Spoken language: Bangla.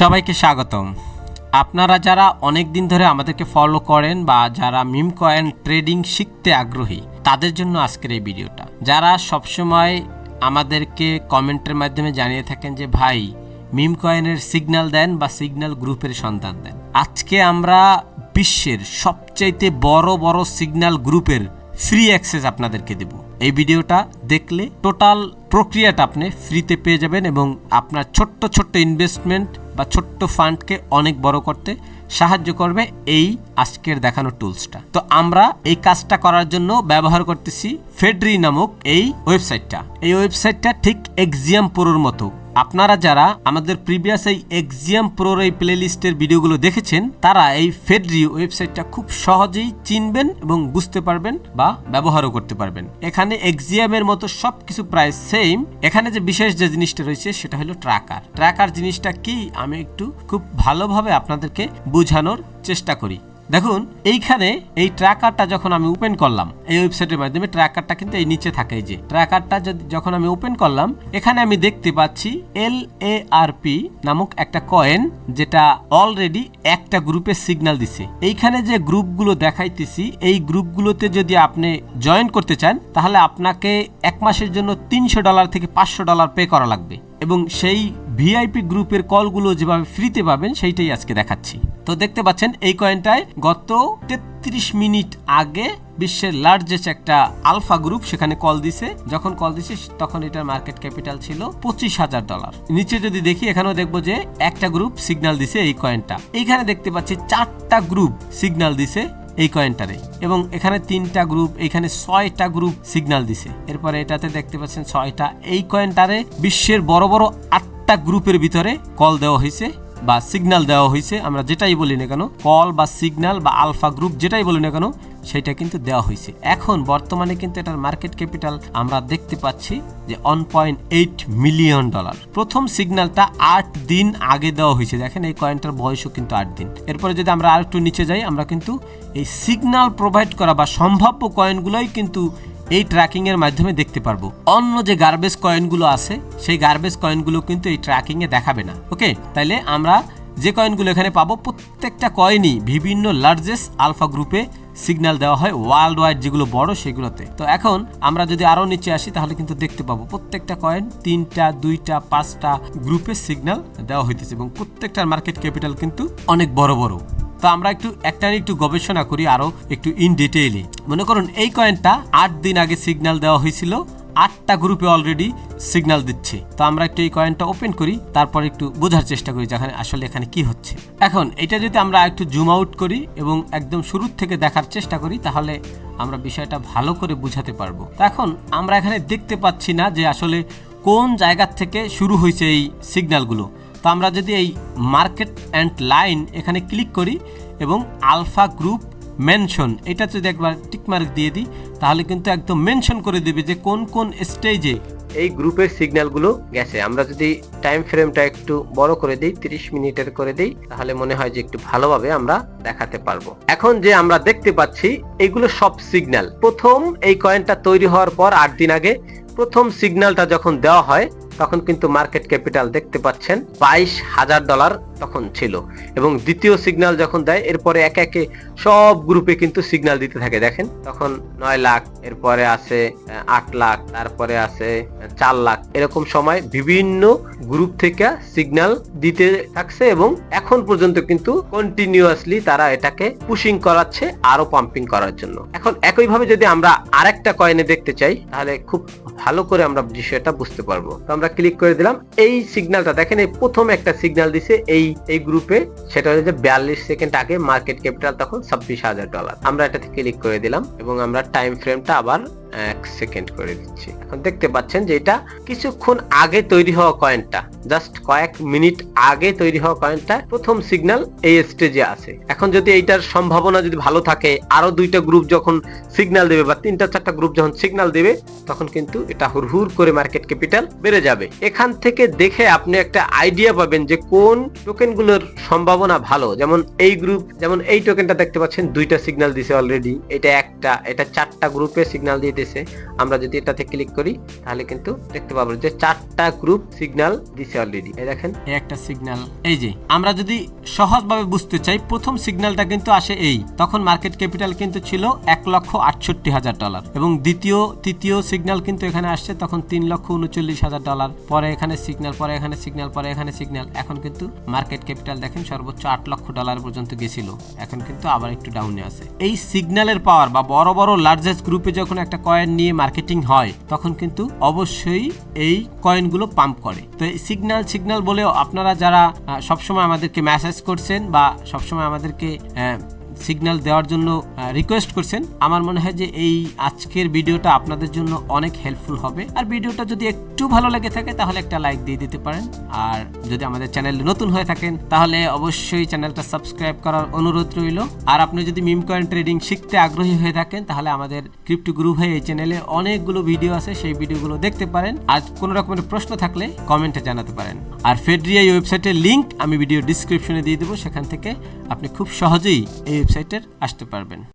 সবাইকে স্বাগতম। আপনারা যারা অনেক দিন ধরে আমাদেরকে ফলো করেন বা যারা মিম কয়েন ট্রেডিং শিখতে আগ্রহী, তাদের জন্য আজকের এই ভিডিওটা। যারা সবসময় আমাদেরকে কমেন্টের মাধ্যমে জানিয়ে থাকেন যে, ভাই মিম কয়েনের সিগন্যাল দেন বা সিগন্যাল গ্রুপের সন্ধান দেন। আজকে আমরা বিশ্বের সবচাইতে বড় বড় সিগন্যাল গ্রুপের ফ্রি অ্যাক্সেস আপনাদেরকে দেব। এই ভিডিওটা দেখলে টোটাল প্রক্রিয়াটা আপনি ফ্রিতে পেয়ে যাবেন এবং আপনার ছোট্ট ছোট্ট ইনভেস্টমেন্ট বা ছোট্ট ফান্ডকে অনেক বড় করতে সাহায্য করবে এই আজকের দেখানো টুলসটা। তো আমরা এই কাজটা করার জন্য ব্যবহার করতেছি ফেডরি নামক এই ওয়েবসাইটটা। এই ওয়েবসাইটটা ঠিক এক্সিয়াম পুরোর মতো। আপনারা যারা আমাদের প্রিভিয়াস এই এক্সিয়াম প্রোর এই প্লে লিস্টের ভিডিওগুলো দেখেছেন, তারা এই ফেডরি ওয়েবসাইটটা খুব সহজেই চিনবেন এবং বুঝতে পারবেন বা ব্যবহারও করতে পারবেন। এখানে এক্সিয়ামের মতো সব কিছু প্রায় সেম এখানে যে বিশেষ যে জিনিসটা রয়েছে, সেটা হলো ট্র্যাকার ট্র্যাকার জিনিসটা কি, আমি একটু খুব ভালোভাবে আপনাদেরকে বোঝানোর চেষ্টা করি। দেখুন, এইখানে এই ট্র্যাকারটা যখন আমি ওপেন করলাম, এই ওয়েবসাইটের মাধ্যমে ট্র্যাকারটা কিন্তু এই নিচে থাকে যে ট্র্যাকারটা যখন আমি ওপেন করলাম, এখানে আমি দেখতে পাচ্ছি এল এ আর পি নামক একটা কয়েন যেটা অলরেডি একটা গ্রুপে সিগন্যাল দিছে। এইখানে যে গ্রুপগুলো দেখাইতেছি, এই গ্রুপগুলোতে যদি আপনি জয়েন করতে চান, তাহলে আপনাকে এক মাসের জন্য তিনশো ডলার থেকে পাঁচশো ডলার পে করা লাগবে। এবং সেই ভিআইপি গ্রুপের কলগুলো যেভাবে ফ্রিতে পাবেন, সেইটাই আজকে দেখাচ্ছি। তো দেখতে পাচ্ছেন, এই কয়েনটায় গত তেত্রিশ মিনিট আগে বিশ্বের লার্জেস্ট একটা আলফা গ্রুপ সেখানে কল দিছে। যখন কল দিছে, তখন এটার মার্কেট ক্যাপিটাল ছিল পঁচিশ হাজার ডলার নিচে যদি দেখি, এখানেও দেখব যে একটা গ্রুপ সিগন্যাল দিছে এই কয়েনটা। এইখানে দেখতে পাচ্ছি চারটা গ্রুপ সিগনাল দিছে। এই কয়েনটারে এবং এখানে তিনটা গ্রুপ এখানে ছয়টা গ্রুপ সিগনাল দিছে। এরপরে এটাতে দেখতে পাচ্ছেন ছয়টা, এই কয়েনটারে বিশ্বের বড় বড় আটটা গ্রুপের ভিতরে কল দেওয়া হয়েছে বা সিগনাল দেওয়া হয়েছে। আমরা যেটাই বলি না কেন কল বা সিগনাল বা আলফা গ্রুপ যেটাই বলি না কেন সেটা কিন্তু দেওয়া হয়েছে। এখন বর্তমানে কিন্তু এটার মার্কেট ক্যাপিটাল আমরা দেখতে পাচ্ছি যে one point eight million dollar প্রথম সিগন্যালটা আট দিন আগে দেওয়া হয়েছে। দেখেন এই কয়েনটার বয়সও কিন্তু আট দিন। এরপরে যদি আমরা আর একটু নিচে যাই, আমরা কিন্তু এই সিগন্যাল প্রোভাইড করা বা সম্ভাব্য কয়েনগুলোই কিন্তু এই ট্র্যাকিং এর মাধ্যমে দেখতে পারব। অন্য যে গার্বেজ কয়েনগুলো আছে, সেই গার্বেজ কয়েনগুলো কিন্তু এই ট্র্যাকিং এ দেখাবে না। ওকে তাইলে আমরা যে কয়েনগুলো এখানে পাবো, প্রত্যেকটা কয়েনই বিভিন্ন লার্জেস্ট আলফা গ্রুপে সিগন্যাল দেওয়া হয় ওয়ার্ল্ড ওয়াইড যেগুলো বড় সেগুলোতে। তো এখন আমরা যদি আরও নিচে আসি, তাহলে কিন্তু দেখতে পাবো প্রত্যেকটা কয়েন তিনটা, দুইটা, পাঁচটা গ্রুপে সিগন্যাল দেওয়া হইতেছে এবং প্রত্যেকটার মার্কেট ক্যাপিটাল কিন্তু অনেক বড় বড়। তো আমরা একটু একটা একটু গবেষণা করি আরও একটু ইন ডিটেইলি মনে করুন এই কয়েনটা আট দিন আগে সিগন্যাল দেওয়া হয়েছিল আটটা গ্রুপে অলরেডি সিগনাল দিচ্ছে। তো আমরা একটু এই কয়েনটা ওপেন করি, তারপর একটু বোঝার চেষ্টা করি যেখানে আসলে এখানে কি হচ্ছে। এখন, এটা যদি আমরা একটু জুম আউট করি এবং একদম শুরুর থেকে দেখার চেষ্টা করি, তাহলে আমরা বিষয়টা ভালো করে বুঝাতে পারব। এখন, আমরা এখানে দেখতে পাচ্ছি না যে আসলে কোন জায়গার থেকে শুরু হয়েছে এই সিগন্যালগুলো তো আমরা যদি এই মার্কেট অ্যান্ড লাইন এখানে ক্লিক করি এবং আলফা গ্রুপ মেনশন এটা যদি একবার টিকমার্ক দিয়ে দিই, তাহলে কিন্তু একদম মেনশন করে দেবে যে কোন কোন স্টেজে এই গ্রুপের সিগন্যালগুলো গেছে। আমরা যদি টাইম ফ্রেমটা একটু বড় করে দিই 30 মিনিটের করে দিই, তাহলে মনে হয় যে একটু ভালোভাবে আমরা দেখাতে পারব। এখন যে আমরা দেখতে পাচ্ছি, এগুলো সব সিগন্যাল প্রথম এই কয়েনটা তৈরি হওয়ার পর আট দিন আগে প্রথম সিগন্যালটা যখন দেওয়া হয় তখন কিন্তু মার্কেট ক্যাপিটাল দেখতে পাচ্ছেন বাইশ হাজার ডলার তখন ছিল। এবং দ্বিতীয় সিগন্যাল যখন দেয়, এরপরে একে একে সব গ্রুপে কিন্তু সিগন্যাল দিতে থাকে। দেখেন, তখন নয় লাখ, এরপরে আছে আট লাখ, তারপরে আছে চার লাখ। এরকম সময় বিভিন্ন গ্রুপ থেকে সিগন্যাল দিতে থাকছে এবং এখন পর্যন্ত কিন্তু কন্টিনিউয়াসলি তারা এটাকে পুশিং করাচ্ছে, আরও পাম্পিং করার জন্য। এখন একইভাবে যদি আমরা আরেকটা কয়েনে দেখতে চাই, তাহলে খুব ভালো করে আমরা বিষয়টা বুঝতে পারব। তো আমরা ক্লিক করে দিলাম, এই সিগন্যালটা দেখেন এই প্রথম একটা সিগন্যাল দিছে এই এই গ্রুপে সেটা হচ্ছে বিয়াল্লিশ সেকেন্ড আগে মার্কেট ক্যাপিটাল তখন ছাব্বিশ হাজার ডলার আমরা এটাতে ক্লিক করে দিলাম এবং আমরা টাইম ফ্রেমটা আবার এক সেকেন্ড করে দিচ্ছি। এখন দেখতে পাচ্ছেন যে এটা কিছুক্ষণ আগে তৈরি হওয়া কয়েনটা জাস্ট কয়েক মিনিট আগে তৈরি হওয়া কয়েনটা প্রথম সিগন্যাল এই স্টেজে আছে। এখন যদি এইটার সম্ভাবনা যদি ভালো থাকে, আরও দুইটা গ্রুপ যখন সিগন্যাল দেবে বা তিনটা চারটা গ্রুপ যখন সিগন্যাল দেবে, তখন কিন্তু এটা হুড়হুড় করে মার্কেট ক্যাপিটাল বেড়ে যাবে। এখান থেকে দেখে আপনি একটা আইডিয়া পাবেন যে কোন টোকেনগুলোর সম্ভাবনা ভালো। যেমন এই গ্রুপ যেমন এই টোকেনটা দেখতে পাচ্ছেন, দুইটা সিগন্যাল দিছে অলরেডি এটা একটা এটা এটা চারটা গ্রুপে সিগন্যাল দিতেছে আমরা যদি এটাতে ক্লিক করি, তাহলে কিন্তু দেখতে পাবো যে চারটা গ্রুপ সিগন্যাল দিছে অলরেডি এই দেখেন। এই একটা সিগন্যাল এই যে, আমরা যদি সহজভাবে বুঝতে চাই, প্রথম সিগন্যালটা কিন্তু আসে এই। তখন মার্কেট ক্যাপিটাল কিন্তু ছিল এক লক্ষ আটষট্টি হাজার ডলার এবং দ্বিতীয়, তৃতীয় সিগন্যাল কিন্তু এখানে আসছে তখন তিন লক্ষ উনচল্লিশ হাজার ডলার পরে এখানে সিগনাল পরে এখানে সিগনাল পরে এখানে সিগনাল এখন কিন্তু মার্কেট ক্যাপিটাল দেখেন সর্বোচ্চ আট লক্ষ ডলার পর্যন্ত গেছিল। এখন কিন্তু আবার একটু ডাউনে আছে। এই সিগন্যালের পাওয়ার বা বড় বড় লার্জেস্ট গ্রুপে যখন একটা কয়েন নিয়ে মার্কেটিং হয়, তখন কিন্তু অবশ্যই এই কয়েনগুলো পাম্প করে। তো এই সিগনাল সিগনাল বলেও আপনারা যারা সবসময় আমাদেরকে মেসেজ করছেন বা সবসময় আমাদেরকে সিগন্যাল দেওয়ার জন্য রিকোয়েস্ট করছেন। আমার মনে হয় যে এই আজকের ভিডিওটা আপনাদের জন্য অনেক হেল্পফুল হবে। আর ভিডিওটা যদি একটু ভালো লেগে থাকে, তাহলে একটা লাইক দিয়ে দিতে পারেন। আর যদি আমাদের চ্যানেলে নতুন হয়ে থাকেন, তাহলে অবশ্যই চ্যানেলটা সাবস্ক্রাইব করার অনুরোধ রইল। আর আপনি যদি মিম কয়েন ট্রেডিং শিখতে আগ্রহী হয়ে থাকেন, তাহলে আমাদের ক্রিপ্টো গ্রুপ হয়ে এই চ্যানেলে অনেকগুলো ভিডিও আছে, সেই ভিডিওগুলো দেখতে পারেন। আর কোনো রকমের প্রশ্ন থাকলে কমেন্টে জানাতে পারেন। আর ফেডরিয়া ওয়েবসাইটের লিঙ্ক আমি ভিডিও ডিসক্রিপশনে দিয়ে দেবো, সেখান থেকে আপনি খুব সহজেই এই ওয়েবসাইটের আসতে পারবেন।